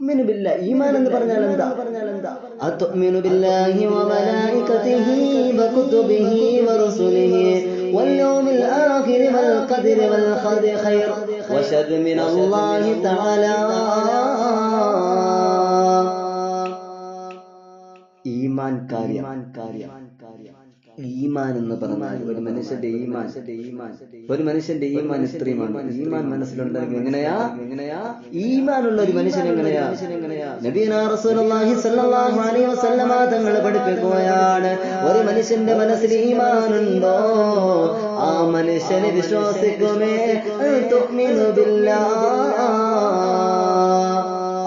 തുഅ്മിനു ബില്ലാ ഈമാൻ എന്ന് പറഞ്ഞാൽ എന്താ പറഞ്ഞാൽ എന്താ അതുഅ്മിനു ബില്ലാഹി വമലായികതിഹി വകുതുബിഹി വറുസുലിഹി واليوم الآخر والقدر والخير خير وشر من الله تعالى ഈമാൻ കാര്യം ഈമാൻ എന്ന് പറഞ്ഞാൽ ഒരു മനുഷ്യന്റെ ഈമാൻ. ഒരു മനുഷ്യന്റെ ഈമാൻ ഇത്രയുമാണ്. ഈമാൻ മനസ്സിലുണ്ടെങ്കിൽ എങ്ങനെയാ? എങ്ങനെയാ? ഈമാൻ ഉള്ള ഒരു മനുഷ്യൻ എങ്ങനെയാ? നബീന റസൂലുള്ളാഹി സ്വല്ലല്ലാഹു അലൈഹി വസല്ലമ തങ്ങൾ പഠിപ്പിക്കുകയാണ്. ഒരു മനുഷ്യന്റെ മനസ്സിൽ ഈമാൻ ഉണ്ടോ ആ മനുഷ്യനെ വിശ്വസിക്കുമേ. ബില്ലാഹ്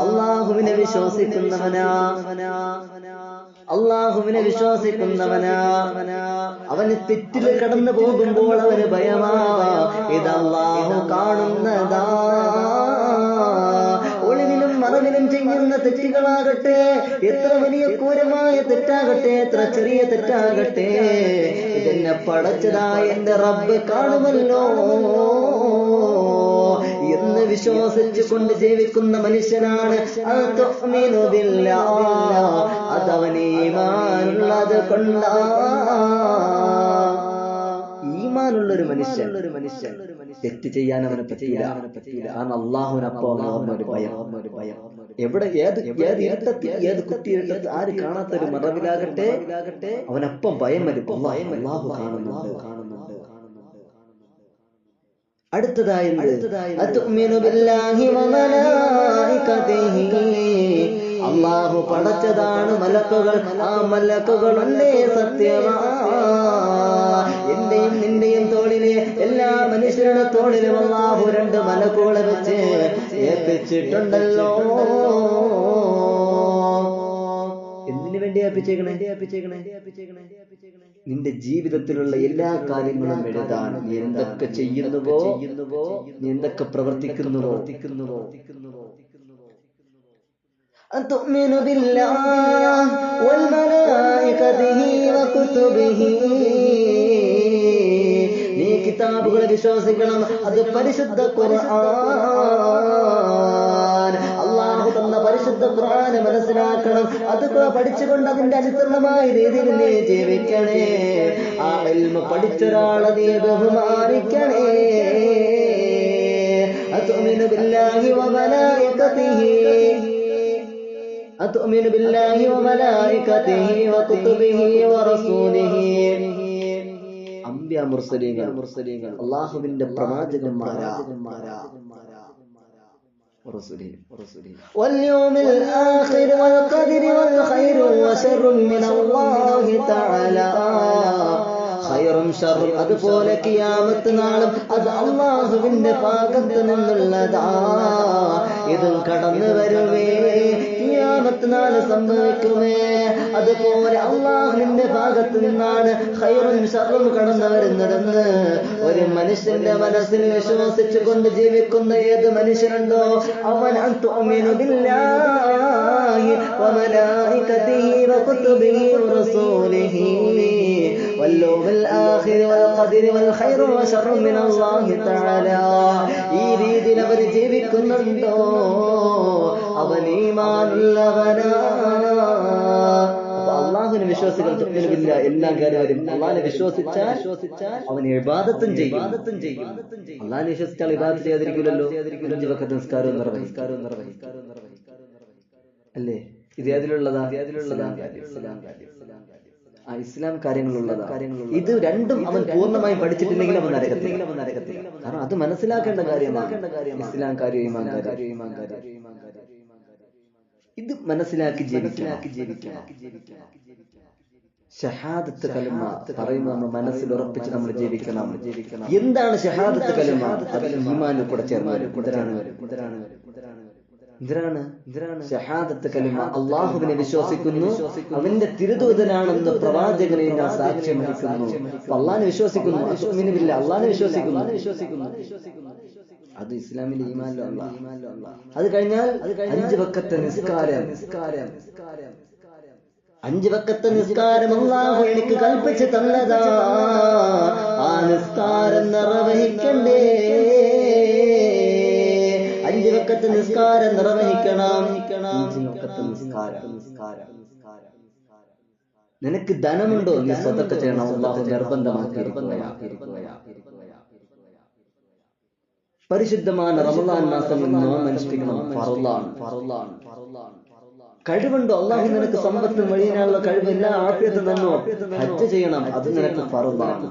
അള്ളാഹുവിനെ വിശ്വസിക്കുന്നവനാ. അള്ളാഹുവിനെ വിശ്വസിക്കുന്നവനാ. അവന് തെറ്റിൽ കടന്നു പോകുമ്പോൾ അവന് ഭയമാ. ഇത് കാണുന്നതാ. ഒളിവിലും മറവിലും ചെയ്യുന്ന തെറ്റുകളാകട്ടെ എത്ര വലിയ ക്രൂരമായ തെറ്റാകട്ടെ എത്ര ചെറിയ തെറ്റാകട്ടെ ഇതെന്നെ പടച്ചതാ എന്റെ റബ്ബ് കാണുമല്ലോ. എന്ന് വിശ്വസിച്ചു കൊണ്ട് ജീവിക്കുന്ന മനുഷ്യനാണ്. അതവൻ ഈമാനുള്ളത് കൊണ്ടാ. ഈമാനുള്ള ഒരു മനുഷ്യൻ. ഒരു മനുഷ്യൻ തെറ്റ് ചെയ്യാൻ അവനെ പറ്റിയില്ല അവനെ പറ്റിയില്ല കാരണം അള്ളാഹുവിനപ്പം ഒരു ഭയം. ഒരു ഭയം എവിടെ ഏത് ഏത് ഇരുട്ടത്തിൽ ഏത് കുത്തിയിരുട്ടത്തിൽ ആര് കാണാത്ത ഒരു മറവിലാകട്ടെ? അവനപ്പം ഭയം വരും. ഭയം അള്ളാഹു കാണുന്നുണ്ട് കാണുന്നുണ്ട്. അടുത്തതായി അള്ളാഹു പടച്ചതാണ് മലക്കുകൾ. ആ മലക്കുകളല്ലേ സത്യമാ എന്റെയും നിന്റെയും തോളിലെ എല്ലാ മനുഷ്യരുടെ തോളിലും അള്ളാഹു രണ്ട് മലക്കുകളെ വെച്ച് ഏൽപ്പിച്ചിട്ടുണ്ടല്ലോ. എന്തിനു വേണ്ടി ഏൽപ്പിച്ചേക്കണേ ഏൽപ്പിച്ചേക്കണേ ഏൽപ്പിച്ചേക്കണേ നിന്റെ ജീവിതത്തിലുള്ള എല്ലാ കാര്യങ്ങളും എഴുതാൻ നീ എന്തൊക്കെ ചെയ്യുന്നുവോ ചെയ്യുന്നുവോ നീ എന്തൊക്കെ പ്രവർത്തിക്കുന്നുവോ പ്രവർത്തിക്കുന്നുവോ أتؤمن بالله والملائكته وكتبه നീ കിതാബുകളെ വിശ്വസിക്കണം അത് പരിശുദ്ധ ഖുർആൻ അള്ളാഹു തന്ന പരിശുദ്ധ ഖുർആനെ മനസ്സിലാക്കണം അത് പഠിച്ചുകൊണ്ട് അതിന്റെ അനുസരണമായ രീതിയിൽ നീ ജീവിക്കണേ ആ എൽമ പഠിച്ചൊരാളെ നീ ബഹുമാനിക്കണേ أتؤمن بالله وملائكته أتؤمن بالله وملائكته وكتبه ورسوله അമ്പ്യ മുർസലീങ്ങൾ മുർസലീങ്ങൾ അള്ളാഹുവിന്റെ പ്രവാചകന്മാരാ واليوم الآخر والقدر والخير وشر من الله تعالى. ഖൈറും ഷറും അതുപോലെ കിയാമത്ത് നാളും അത് അള്ളാഹുവിന്റെ ഭാഗത്ത് നിന്നുള്ളതാ. ഇതും കടന്നു വരുവേ കിയാമത്ത് നാൾ സംഭവിക്കുമേ അതുപോലെ അള്ളാഹുവിന്റെ ഭാഗത്ത് നിന്നാണ് ഖൈറും ഷറും കടന്നു വരുന്നതെന്ന് ഒരു മനുഷ്യന്റെ മനസ്സിൽ വിശ്വസിച്ചു കൊണ്ട് ജീവിക്കുന്ന ഏത് മനുഷ്യനുണ്ടോ? അവൻ തുഅ്മിനു ബില്ലാഹി വമലായികതിഹി വകുതുബിഹി വറസൂലിഹി واليوم الآخر والقدر والخير وشر من الله تعالى ഈ രീതിയിൽ അവർ ജീവിക്കുന്നുണ്ടോ അവൻ ഈമാനുള്ളവനാ അള്ളാഹുവിനെ വിശ്വാസികൾ തുല്യമില്ല എല്ലാ കാര്യവും അള്ളാഹിനെ വിശ്വസിച്ചാൽ വിശ്വസിച്ചാൽ അവൻ ഇബാദത്തും ചെയ്യും ഇബാദത്തും ചെയ്യും അള്ളാഹിനെ വിശ്വസിച്ചാൽ ഇബാദത്ത് ചെയ്യാതിരിക്കില്ലല്ലോ അഞ്ച് വക്കത്ത് നിസ്കാരവും നിർവഹിക്കാരവും നിർവഹിക്കാരവും നിർവഹിക്കാരവും അല്ലേ ഇത് ആ ഇസ്ലാം കാര്യങ്ങളുള്ളതാ. ഇത് രണ്ടും അവൻ പൂർണമായും പഠിച്ചിട്ടില്ലെങ്കിൽ അവൻ നരകത്തിൽ അവൻ നരകത്തിൽ കാരണം അത് മനസ്സിലാക്കേണ്ട കാര്യമാണ്. ഇസ്ലാം കാര്യം ഇത് മനസ്സിലാക്കി ജീവിക്കണം. ജീവിക്കണം. ഷഹാദത്ത് കലിമ പറയുന്നത് നമ്മൾ മനസ്സിൽ ഉറപ്പിച്ച് നമ്മൾ ജീവിക്കണം. ജീവിക്കണം. എന്താണ് ഷഹാദത്ത് കലിമ അതിൽ ഈമാനിൽ കൂടെ ചേർന്നാലും കുതിരാണ് വരും കുതിരാണ് വരും എന്തിനാണ്? ഷഹാദത്ത് കലിമ. അള്ളാഹുവിനെ വിശ്വസിക്കുന്നു. അവന്റെ തിരുദൂതനാണെന്ന് പ്രവാചകനെ ഞാൻ സാക്ഷ്യം വഹിക്കുന്നു. അള്ളാഹിനെ വിശ്വസിക്കുന്നു. അശ്വമിനില്ല അള്ളാഹിനെ വിശ്വസിക്കുന്നു. വിശ്വസിക്കുന്നു. അത് ഇസ്ലാമിന്റെ ഈമാനിലോ അല്ല? അത് കഴിഞ്ഞാൽ അഞ്ച് വക്കത്തെ നിസ്കാരം. നിസ്കാരം. അഞ്ച് വക്കത്തെ നിസ്കാരം അള്ളാഹു എനിക്ക് കൽപ്പിച്ചു തന്നതാ. ആ നിസ്കാരം നിർവഹിക്കണ്ടേ അഞ്ച് വക്കത്ത് നിസ്കാരം നിർവഹിക്കണം. നിനക്ക് ധനമുണ്ടോ? നീ സ്വതൊക്കെ ചെയ്യണം. അള്ളാഹു നിർബന്ധമാക്കി പരിശുദ്ധമായ റമദാൻ മാസം നോമ്പ് അനുഷ്ഠിക്കണം ഫറലാണ് ഫറലാണ് ഫറലാണ് കഴിവുണ്ടോ. അള്ളാഹു നിനക്ക് സമ്പത്ത് വഴിയാനുള്ള കഴിവ് എല്ലാ ആഫ്യത്തും തന്നോ? ഹജ്ജ് ചെയ്യണം. അത് നിനക്ക് ഫറുദാണ്.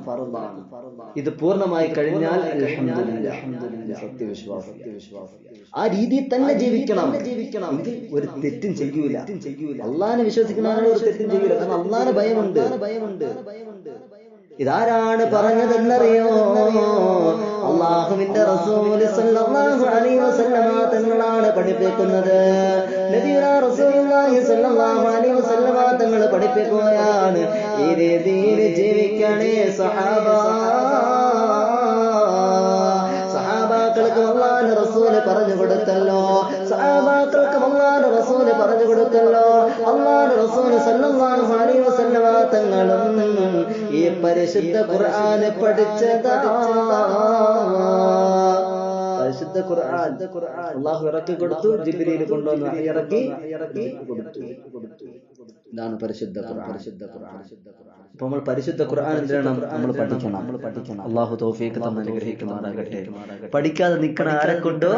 ഇത് പൂർണമായി കഴിഞ്ഞാൽ സത്യവിശ്വാസം. ആ രീതിയിൽ തന്നെ ജീവിക്കണം. ജീവിക്കണം. ഒരു തെറ്റും ചെയ്യൂല. ചെയ്യൂല. അള്ളാഹിനെ ഒരു തെറ്റും ചെയ്യൂല. കാരണം അള്ളാഹിന് ഭയമുണ്ട്. ഭയമുണ്ട്. ഇതാരാണ് പറഞ്ഞതെന്നറിയോ? അള്ളാഹുവിന്റെ റസൂൽ സല്ലല്ലാഹു അലൈഹി വസല്ലമ തങ്ങളാണ് പഠിപ്പിക്കുന്നത്. തങ്ങൾ പഠിപ്പിക്കുകയാണ്. ഈ രീതിയിൽ ജീവിക്കണേ സഹാബ സഹാബാക്കൾക്ക് അള്ളാഹ് റസൂൽ പറഞ്ഞു കൊടുത്തല്ലോ. സഹാബാക്കൾക്ക് അള്ളാഹ് റസൂൽ പറഞ്ഞു കൊടുത്തല്ലോ. അള്ളാഹ് റസൂൽ സല്ലല്ലാഹു അലൈഹി വസല്ലമ തങ്ങളും ഈ പരിശുദ്ധ ഖുർആൻ പഠിച്ചതാ. പരിശുദ്ധ ഖുർആൻ അള്ളാഹു ഇറക്കി കൊടുത്തു ജിബ്രീൽ കൊണ്ടുവന്ന് ഇറക്കി ഇറക്കി കൊടുത്തു ഇതാണ് പരിശുദ്ധ ഖുർആൻ. പരിശുദ്ധ ഖുർആൻ. അപ്പൊ നമ്മൾ പരിശുദ്ധ ഖുർആൻ. എന്തിനാണ് നമ്മൾ പഠിക്കണം. നമ്മൾ പഠിക്കണം. അള്ളാഹു തൗഫീഖ് തന്ന് അനുഗ്രഹിക്കുമാറാകട്ടെ. പഠിക്കാതെ നിൽക്കണ ആരെ കൊണ്ടോ?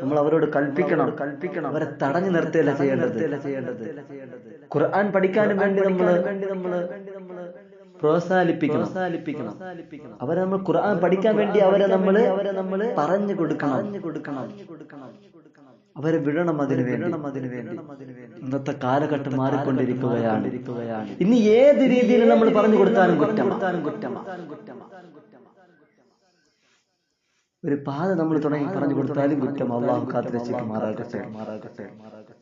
നമ്മൾ അവരോട് കൽപ്പിക്കണം. കൽപ്പിക്കണം. അവരെ തടഞ്ഞു നിർത്തുകയല്ല ചെയ്യേണ്ടത്? ചെയ്യേണ്ടത്? ഖുർആൻ പഠിക്കാനും വേണ്ടി നമ്മൾ വേണ്ടി നമ്മൾ പ്രോത്സാഹിപ്പിക്കണം. പ്രോത്സാഹിപ്പിക്കണം. അവരെ നമ്മൾ ഖുർആൻ പഠിക്കാൻ വേണ്ടി അവരെ നമ്മൾ അവരെ നമ്മൾ പറഞ്ഞു കൊടുക്കണം. പറഞ്ഞു കൊടുക്കണം. അവരെ വിടണം അതിന് വേണ്ടി. അതിന് വേണ്ടി. ഇന്നത്തെ കാലഘട്ടം മാറിക്കൊണ്ടിരിക്കുകയാണ്. ഇനി ഏത് രീതിയിൽ നമ്മൾ പറഞ്ഞു കൊടുത്താലും കുറ്റം ഒരു പാത നമ്മൾ തുടങ്ങി പറഞ്ഞു കൊടുത്താലും കുറ്റം അള്ളാഹു കാത്തിരക്ഷിക്കുമാറാകട്ടെ മാറാകട്ടെ. മാറാകട്ടെ.